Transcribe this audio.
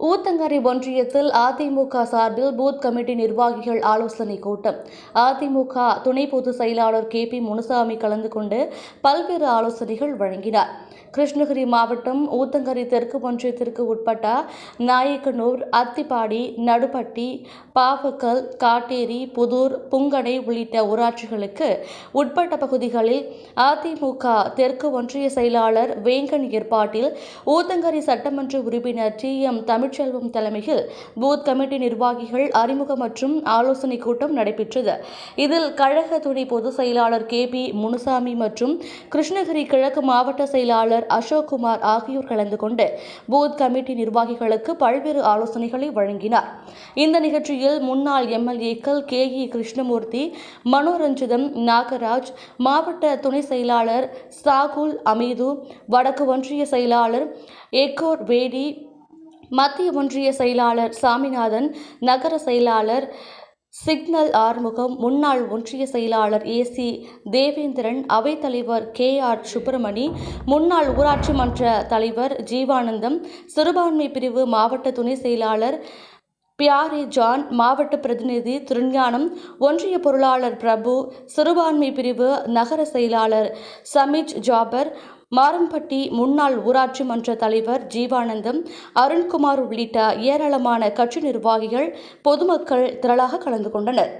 ஊத்தங்கரை ஒன்றியத்தில் அதிமுக சார்பில் booth committee நிர்வாகிகள் ஆலோசனை கூட்டம். அதிமுக துணை பொதுச் செயலாளர் கே பி முனுசாமி கலந்து கொண்டு பல்வேறு ஆலோசனைகள் வழங்கினார். கிருஷ்ணகிரி மாவட்டம் ஊத்தங்கரை தெற்கு ஒன்றியத்திற்கு உட்பட்ட நாயக்கனூர் அத்திப்பாடி நடுப்பட்டி பாவக்கல் காட்டேரி புதூர் புங்கடை உள்ளிட்ட ஊராட்சிகளுக்கு உட்பட்ட பகுதிகளில் அதிமுக தெற்கு ஒன்றிய செயலாளர் வேங்கன் ஏற்பாட்டில் ஊத்தங்கரை சட்டமன்ற உறுப்பினர் டி எம் தமிழ்ச்செல்வம் தலைமையில் பூத் கமிட்டி நிர்வாகிகள் அறிமுக மற்றும் ஆலோசனை கூட்டம் நடைபெற்றது. இதில் கழக துணை பொதுச் செயலாளர் கே பி முனுசாமி மற்றும் கிருஷ்ணகிரி கிழக்கு மாவட்ட செயலாளர் அசோக்குமார் ஆகியோர் கலந்து கொண்டு பூத் கமிட்டி நிர்வாகிகளுக்கு பல்வேறு ஆலோசனைகளை வழங்கினார். இந்த நிகழ்ச்சியில் முன்னாள் எம்எல்ஏக்கள் கே இ கிருஷ்ணமூர்த்தி மனோரஞ்சிதம் நாகராஜ் மாவட்ட துணை செயலாளர் சாகுல் அமீது வடக்கு ஒன்றிய செயலாளர் எக்கோர் வேடி மத்திய ஒன்றிய செயலாளர் சாமிநாதன் நகர செயலாளர் சிக்னல் ஆறுமுகம் முன்னாள் ஒன்றிய செயலாளர் ஏசி தேவேந்திரன் அவைத்தலைவர் கே ஆர் சுப்பிரமணி முன்னாள் ஊராட்சி மன்ற தலைவர் ஜீவானந்தம் சிறுபான்மை பிரிவு மாவட்ட துணை செயலாளர் பியாரி ஜான் மாவட்ட பிரதிநிதி திருஞானம் ஒன்றிய பொருளாளர் பிரபு சிறுபான்மை பிரிவு நகர செயலாளர் சமிஜ் ஜாபர் மாரம்பட்டி முன்னாள் ஊராட்சி மன்ற தலைவர் ஜீவானந்தம் அருண்குமார் உள்ளிட்ட ஏராளமான கட்சி நிர்வாகிகள் பொதுமக்கள் திரளாக கலந்து கொண்டனர்.